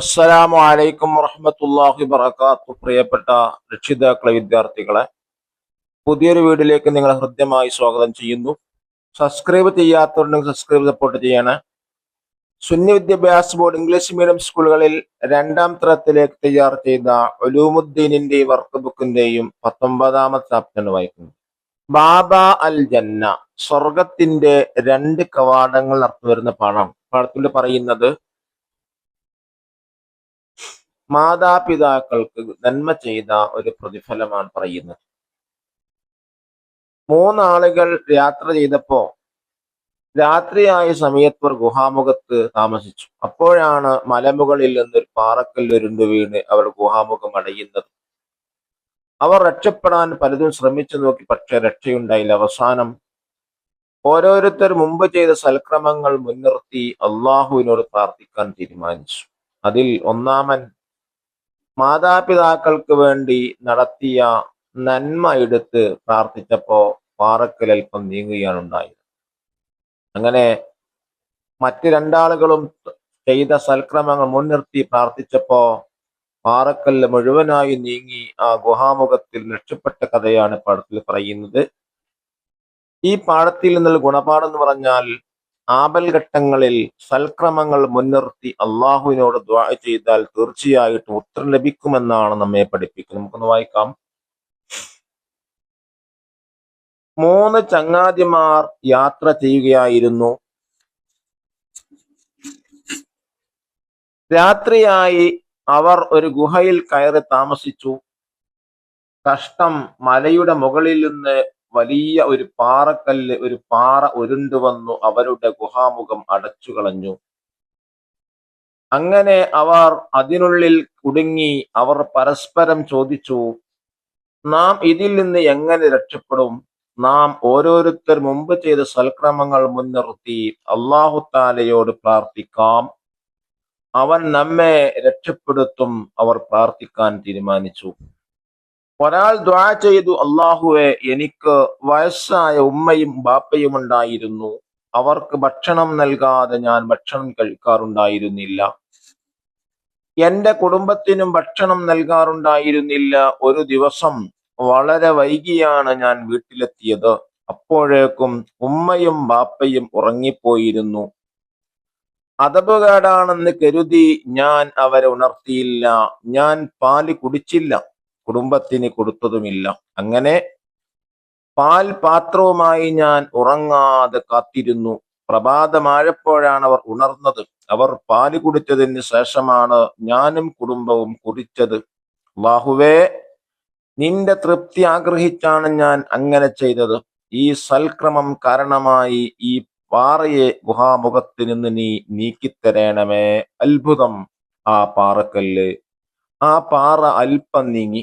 അസ്സലാമു അലൈക്കും വറഹമത്തല്ലാഹി വബറകാത്തു പ്രിയപ്പെട്ട രക്ഷിതാക്കളെ വിദ്യാർത്ഥികളെ പുതിയൊരു വീഡിയോയിലേക്ക് നിങ്ങളെ ഹൃദ്യമായി സ്വാഗതം ചെയ്യുന്നു. സബ്സ്ക്രൈബ് ചെയ്യാത്തവരുണ്ടെങ്കിൽ സബ്സ്ക്രൈബ് സപ്പോർട്ട് ചെയ്യണേ. സുന്നി വിദ്യാഭ്യാസ ബോർഡ് ഇംഗ്ലീഷ് മീഡിയം സ്കൂളുകളിൽ രണ്ടാം തരത്തിലേക്ക് തയ്യാർ ചെയ്ത ഒലൂമുദ്ദീനിന്റെയും വർക്ക് ബുക്കിന്റെയും പത്തൊമ്പതാമത്തെ ചാപ്റ്റർ വായിക്കുന്നു. ബാബ അൽ ജന്ന സ്വർഗത്തിന്റെ രണ്ട് കവാടങ്ങൾ നടത്തുവരുന്ന പാഠം. പാഠത്തിൽ പറയുന്നത് മാതാപിതാക്കൾക്ക് നന്മ ചെയ്ത ഒരു പ്രതിഫലമാണ് പറയുന്നത്. മൂന്നാളുകൾ യാത്ര ചെയ്തപ്പോ രാത്രിയായ സമയത്ത് ഒരു ഗുഹാമുഖത്ത് താമസിച്ചു. അപ്പോഴാണ് മലമുകളിൽ നിന്നൊരു പാറക്കല്ലുരുണ്ടു വീണ് അവർ ഗുഹാമുഖം അടയുന്നത്. അവർ രക്ഷപ്പെടാൻ പലതും ശ്രമിച്ചു നോക്കി പക്ഷെ രക്ഷയുണ്ടായില്ല. അവസാനം ഓരോരുത്തർ മുമ്പ് ചെയ്ത സൽക്രമങ്ങൾ മുൻനിർത്തി അള്ളാഹുവിനോട് പ്രാർത്ഥിക്കാൻ തീരുമാനിച്ചു. അതിൽ ഒന്നാമൻ മാതാപിതാക്കൾക്ക് വേണ്ടി നടത്തിയ നന്മ എടുത്ത് പ്രാർത്ഥിച്ചപ്പോ പാറക്കൽ അല്പം നീങ്ങുകയാണ് ഉണ്ടായത് അങ്ങനെ മറ്റ് രണ്ടാളുകളും ചെയ്ത സൽക്രമങ്ങൾ മുൻനിർത്തി പ്രാർത്ഥിച്ചപ്പോ പാറക്കല്ല് മുഴുവനായി നീങ്ങി ആ ഗുഹാമുഖത്തിൽ രക്ഷപ്പെട്ട കഥയാണ് പാഠത്തിൽ പറയുന്നത്. ഈ പാഠത്തിൽ നിന്നുള്ള ഗുണപാഠം എന്ന് പറഞ്ഞാൽ ആപൽഘട്ടങ്ങളിൽ സൽക്രമങ്ങൾ മുൻനിർത്തി അള്ളാഹുവിനോട് ദ്വാ ചെയ്താൽ തീർച്ചയായിട്ടും ഉത്തരം ലഭിക്കുമെന്നാണ് നമ്മെ പഠിപ്പിക്കുന്നത്. നമുക്കൊന്ന് വായിക്കാം. മൂന്ന് ചങ്ങാതിമാർ യാത്ര ചെയ്യുകയായിരുന്നു. രാത്രിയായി അവർ ഒരു ഗുഹയിൽ കയറി താമസിച്ചു. കഷ്ടം മലയുടെ മുകളിൽ നിന്ന് വലിയ ഒരു പാറക്കല്ല് ഒരു പാറ ഉരുണ്ടു വന്നു അവരുടെ ഗുഹാമുഖം അടച്ചു കളഞ്ഞു. അങ്ങനെ അവർ അതിനുള്ളിൽ കുടുങ്ങി അവർ പരസ്പരം ചോദിച്ചു നാം ഇതിൽ നിന്ന് എങ്ങനെ രക്ഷപ്പെടും? നാം ഓരോരുത്തർ മുമ്പ് ചെയ്ത സൽക്രമങ്ങൾ മുൻനിർത്തി അള്ളാഹുത്താലയോട് പ്രാർത്ഥിക്കാം. അവൻ നമ്മെ രക്ഷപ്പെടുത്തും അവർ പ്രാർത്ഥിക്കാൻ തീരുമാനിച്ചു. ഒരാൾ ദ്വാ ചെയ്തു അള്ളാഹുവെ എനിക്ക് വയസ്സായ ഉമ്മയും ബാപ്പയും ഉണ്ടായിരുന്നു. അവർക്ക് ഭക്ഷണം നൽകാതെ ഞാൻ ഭക്ഷണം കഴിക്കാറുണ്ടായിരുന്നില്ല. എന്റെ കുടുംബത്തിനും ഭക്ഷണം നൽകാറുണ്ടായിരുന്നില്ല. ഒരു ദിവസം വളരെ വൈകിയാണ് ഞാൻ വീട്ടിലെത്തിയത്. അപ്പോഴേക്കും ഉമ്മയും ബാപ്പയും ഉറങ്ങിപ്പോയിരുന്നു. അതപകേടാണെന്ന് കരുതി ഞാൻ അവരെ ഉണർത്തിയില്ല. ഞാൻ പാൽ കുടിച്ചില്ല. കുടുംബത്തിന് കൊടുത്തതുമില്ല. അങ്ങനെ പാൽ പാത്രവുമായി ഞാൻ ഉറങ്ങാതെ കാത്തിരുന്നു. പ്രഭാതമായപ്പോഴാണ് അവർ ഉണർന്നത്. അവർ പാൽ കുടിച്ചതിന് ശേഷമാണ് ഞാനും കുടുംബവും കുടിച്ചത് ബാഹുവേ നിന്റെ തൃപ്തി ആഗ്രഹിച്ചാണ് ഞാൻ അങ്ങനെ ചെയ്തത്. ഈ സൽക്രമം കാരണമായി ഈ പാറയെ ഗുഹാമുഖത്ത് നിന്ന് നീ നീക്കിത്തരേണമേ. അത്ഭുതം ആ പാറക്കല്ല്. ആ പാറ അല്പം നീങ്ങി.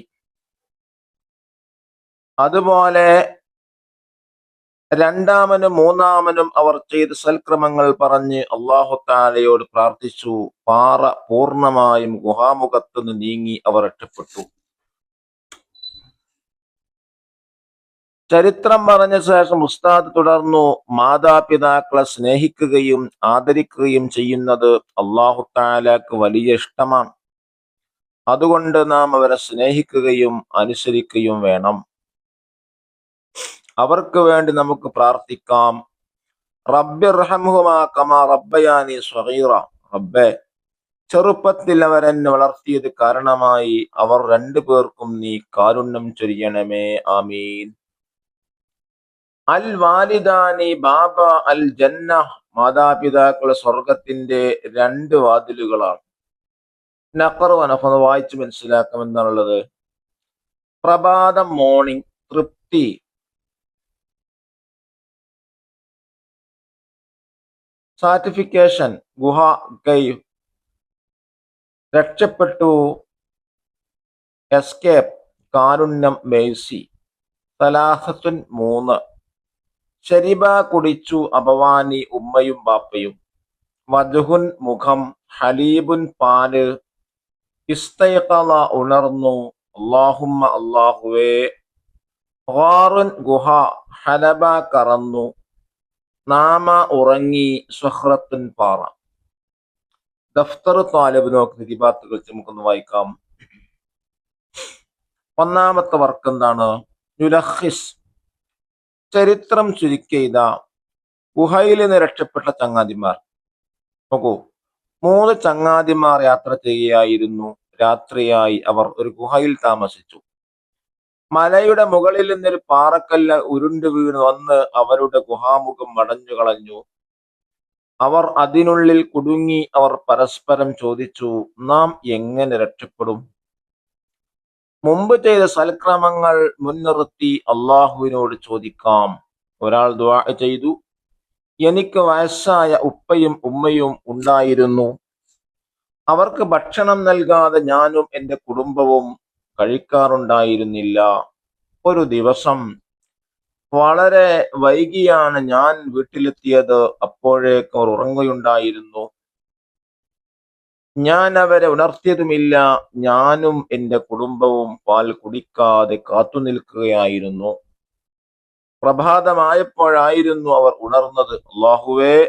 അതുപോലെ രണ്ടാമനും മൂന്നാമനും അവർ ചെയ്ത സൽക്രമങ്ങൾ പറഞ്ഞ് അള്ളാഹു താലയോട് പ്രാർത്ഥിച്ചു. പാറ പൂർണമായും ഗുഹാമുഖത്തുനിന്ന് നീങ്ങി അവർ രക്ഷപ്പെട്ടു. ചരിത്രം പറഞ്ഞ ശേഷം ഉസ്താദ് തുടർന്നു മാതാപിതാക്കളെ സ്നേഹിക്കുകയും ആദരിക്കുകയും ചെയ്യുന്നത് അള്ളാഹു താലാക്ക് വലിയ ഇഷ്ടമാണ്. അതുകൊണ്ട് നാം അവരെ സ്നേഹിക്കുകയും അനുസരിക്കുകയും വേണം. അവർക്ക് വേണ്ടി നമുക്ക് പ്രാർത്ഥിക്കാം. റബ്ബിർഹമുഹുമാ കമാ റബ്ബയാനി സ്വഹീറ റബ്ബെ ചെറുപ്പത്തിൽ അവരെന്നെ വളർത്തിയത് കാരണമായി അവർ രണ്ടു പേർക്കും നീ കാരുണ്യം ചൊരിയണമേ. ആമീൻ. അൽ വാലിദാനി ബാബ അൽ ജന്ന മാതാപിതാക്കൾ സ്വർഗത്തിന്റെ രണ്ട് വാതിലുകളാണ്. നക്കർ വായിച്ചു മനസ്സിലാക്കാമെന്നാണുള്ളത് പ്രഭാതം മോർണിംഗ് തൃപ്തി സാറ്റിഫിക്കേഷൻ ഗുഹ കൈവ് രക്ഷപ്പെട്ടു. എസ്കേപ്പ് കാരുണ്യം മേഴ്സി. സലാഹത്തുൻ മൂന്ന്. ശരിബ കുടിച്ചു അപവാനി ഉമ്മയും ബാപ്പയും. വധുഹുൻ മുഖം ഹലീബുൻ പാൽ. ഇസ്തൈഖല ഉണർന്നു അള്ളാഹുമ്മ അള്ളാഹുവേ ഗുഹ ഹലബ കറന്നു. നാമ ഉറങ്ങി സുഹ്റത്തുൻ പാറ. ദഫ്തർ താലിബ് നോക്ക് നിരിബാത്തുകൾ നമുക്കൊന്ന് വായിക്കാം. ഒന്നാമത്തെ വർക്ക് എന്താണ്? യുലഹിസ്. ചരിത്രം ചുരുക്കിയ ഗുഹയിൽ നിന്ന് രക്ഷപ്പെട്ട ചങ്ങാതിമാർ. നോക്കൂ മൂന്ന് ചങ്ങാതിമാർ യാത്ര ചെയ്യുകയായിരുന്നു. രാത്രിയായി അവർ ഒരു ഗുഹയിൽ താമസിച്ചു. മലയുടെ മുകളിൽ നിന്നൊരു പാറക്കല്ല് ഉരുണ്ടു വീണ്. വന്ന് അവരുടെ ഗുഹാമുഖം മടഞ്ഞു കളഞ്ഞു അവർ അതിനുള്ളിൽ കുടുങ്ങി അവർ പരസ്പരം ചോദിച്ചു നാം എങ്ങനെ രക്ഷപ്പെടും? മുമ്പ് ചെയ്ത സൽക്രമങ്ങൾ മുൻനിർത്തി അള്ളാഹുവിനോട് ചോദിക്കാം. ഒരാൾ ദ്വാ ചെയ്തു. എനിക്ക് വയസ്സായ ഉപ്പയും ഉമ്മയും ഉണ്ടായിരുന്നു. അവർക്ക് ഭക്ഷണം നൽകാതെ ഞാനും എന്റെ കുടുംബവും കഴിക്കാറുണ്ടായിരുന്നില്ല. ഒരു ദിവസം വളരെ വൈകിയാണ് ഞാൻ വീട്ടിലെത്തിയത്. അപ്പോഴേക്ക് ഉറങ്ങുകയുണ്ടായിരുന്നു. ഞാൻ അവരെ ഉണർത്തിയതുമില്ല. ഞാനും എന്റെ കുടുംബവും പാൽ കുടിക്കാതെ കാത്തു നിൽക്കുകയായിരുന്നു. പ്രഭാതമായപ്പോഴായിരുന്നു അവർ ഉണർന്നത്. അള്ളാഹുവേ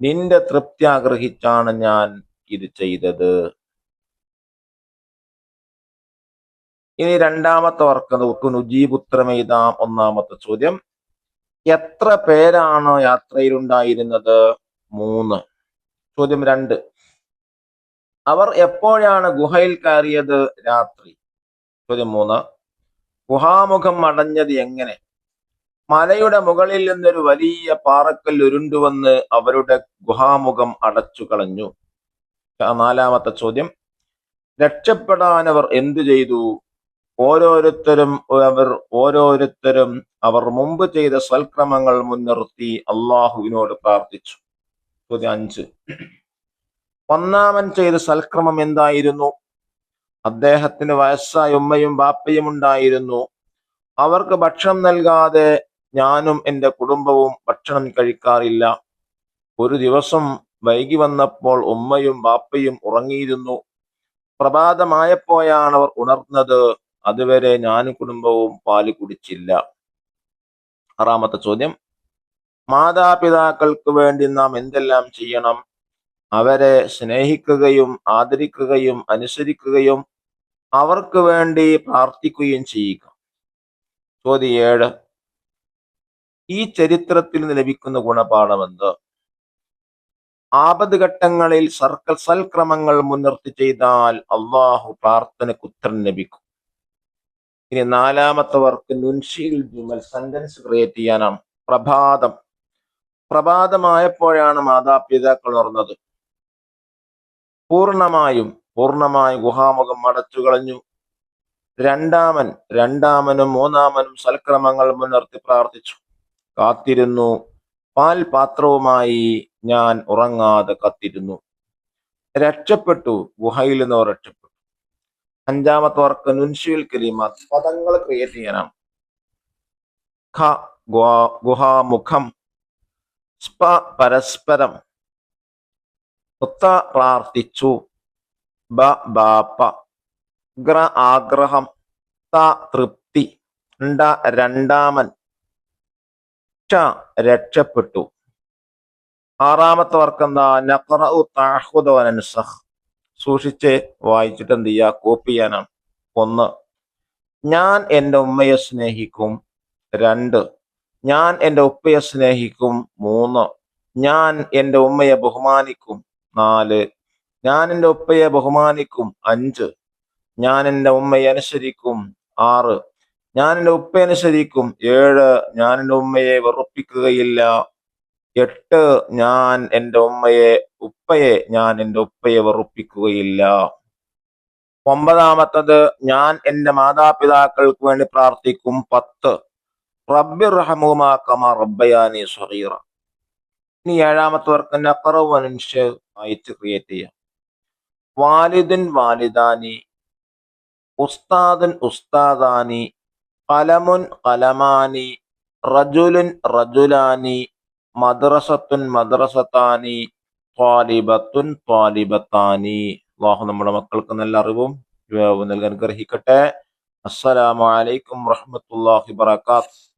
നിന്റെ തൃപ്തി ആഗ്രഹിച്ചാണ് ഞാൻ ഇത് ചെയ്തത്. ഇനി രണ്ടാമത്തെ വർക്ക് നോക്കൂ. നുജീബുത്രമെയ്താം ഒന്നാമത്തെ ചോദ്യം. എത്ര പേരാണ് യാത്രയിലുണ്ടായിരുന്നത്? മൂന്ന്. ചോദ്യം രണ്ട്. അവർ എപ്പോഴാണ് ഗുഹയിൽ കയറിയത്? രാത്രി. ചോദ്യം മൂന്ന്. ഗുഹാമുഖം അടഞ്ഞത് എങ്ങനെ? മലയുടെ മുകളിൽ നിന്നൊരു വലിയ പാറക്കൽ ഉരുണ്ടുവന്ന് അവരുടെ ഗുഹാമുഖം അടച്ചു കളഞ്ഞു. നാലാമത്തെ ചോദ്യം. രക്ഷപ്പെടാൻ അവർ എന്തു ചെയ്തു? ഓരോരുത്തരും അവർ ഓരോരുത്തരും അവർ മുമ്പ് ചെയ്ത സൽക്രമങ്ങൾ മുൻനിർത്തി അള്ളാഹുവിനോട് പ്രാർത്ഥിച്ചു. അഞ്ച്. ഒന്നാമൻ ചെയ്ത സൽക്രമം എന്തായിരുന്നു? അദ്ദേഹത്തിന് വയസ്സായ ഉമ്മയും ബാപ്പയും ഉണ്ടായിരുന്നു. അവർക്ക് ഭക്ഷണം നൽകാതെ ഞാനും എന്റെ കുടുംബവും ഭക്ഷണം കഴിക്കാറില്ല. ഒരു ദിവസം വൈകി വന്നപ്പോൾ ഉമ്മയും ബാപ്പയും ഉറങ്ങിയിരുന്നു. പ്രഭാതമായപ്പോഴാണ് അവർ ഉണർന്നത്. അതുവരെ ഞാനും കുടുംബവും പാൽ കുടിച്ചില്ല. ആറാമത്തെ ചോദ്യം. മാതാപിതാക്കൾക്ക് വേണ്ടി നാം എന്തെല്ലാം ചെയ്യണം? അവരെ സ്നേഹിക്കുകയും ആദരിക്കുകയും അനുസരിക്കുകയും അവർക്ക് വേണ്ടി പ്രാർത്ഥിക്കുകയും ചെയ്യുക. ചോദ്യം ഏഴ്. ഈ ചരിത്രത്തിൽ നിന്ന് ലഭിക്കുന്ന ഗുണപാഠമെന്ത്? ആപത് ഘട്ടങ്ങളിൽ സർക്കൽ സൽക്രമങ്ങൾ മുൻനിർത്തി ചെയ്താൽ അള്ളാഹു പ്രാർത്ഥനയ്ക്ക് ഉത്തരം ലഭിക്കും. ഇനി നാലാമത്തെ വർക്ക് നുൻഷീൽ ജുമൽ സെന്റൻസ് ക്രിയേറ്റ് ചെയ്യാനാണ്. പ്രഭാതം. പ്രഭാതമായപ്പോഴാണ് മാതാപിതാക്കൾ ഉണർന്നത്. പൂർണമായും പൂർണമായും ഗുഹാമുഖം അടച്ചു കളഞ്ഞു. രണ്ടാമൻ രണ്ടാമനും മൂന്നാമനും സൽക്രമങ്ങൾ മുൻനിർത്തി പ്രാർത്ഥിച്ചു. കാത്തിരുന്നു. പാൽ പാത്രവുമായി ഞാൻ ഉറങ്ങാതെ കത്തിരുന്നു. രക്ഷപ്പെട്ടു. ഗുഹയിൽ നിന്ന് രക്ഷപ്പെട്ടു അഞ്ചാമത്തെ വർക്ക് നുൻഷുൽ കരീമാത്ത് പദങ്ങൾ ക്രിയേറ്റ് ചെയ്യണം. ഖ ഗുഹാമുഖം സ്പ പരസ്പരം. ഉത്ത പ്രാർത്ഥിച്ചു. ബ ബാപ്പ. ഗ്ര ആഗ്രഹം. ത തൃപ്തി. ണ്ട രണ്ടാമൻ. ക്ഷ രക്ഷപ്പെട്ടു. ആറാമത്തെ വർക്ക് എന്താ? നഖറു താഹുദവനൻസഹ് സൂക്ഷിച്ച് വായിച്ചിട്ട് എന്ത് ചെയ്യുക? കോപ്പി ചെയ്യാനാണ്. ഒന്ന് ഞാൻ എന്റെ ഉമ്മയെ സ്നേഹിക്കും. രണ്ട് ഞാൻ എന്റെ ഉപ്പയെ സ്നേഹിക്കും. മൂന്ന് ഞാൻ എന്റെ ഉമ്മയെ ബഹുമാനിക്കും. നാല് ഞാൻ എന്റെ ഉപ്പയെ ബഹുമാനിക്കും. അഞ്ച് ഞാൻ എന്റെ ഉമ്മയെ അനുസരിക്കും. ആറ് ഞാൻ എന്റെ ഉപ്പയെ അനുസരിക്കും. ഏഴ് ഞാൻ എന്റെ ഉമ്മയെ വെറുപ്പിക്കുകയില്ല. എട്ട് ഞാൻ എന്റെ ഉമ്മയെ ഉപ്പയെ ഞാൻ എന്റെ ഉപ്പയെ വെറുപ്പിക്കുകയില്ല. ഒമ്പതാമത്തത് ഞാൻ എന്റെ മാതാപിതാക്കൾക്ക് വേണ്ടി പ്രാർത്ഥിക്കും പത്ത്. റബ്ബി റഹമുമാക്കമ കമ റബ്ബയാനി സഹീറ ഇനി ഏഴാമത്തെ വർക്ക് നക്കറവനുഷ്യ വായിച്ച് ക്രിയേറ്റ് ചെയ്യാം. വാലിദുൻ വാലിദാനി ഉസ്താദുൻ ഉസ്താദാനി കലമുൻ കലമാനി റജുലുൻ റജുലാനി മദ്രസത്തുൻ മദ്രസത്താനി ത്വാലിബത്തുൻ ത്വാലിബത്താനി. അള്ളാഹു നമ്മുടെ മക്കൾക്ക് നല്ല അറിവും നൽകാൻ ഗ്രഹിക്കട്ടെ അസ്സലാമു അലൈക്കും വറഹ്മത്തുള്ളാഹി വബറകാതുഹു.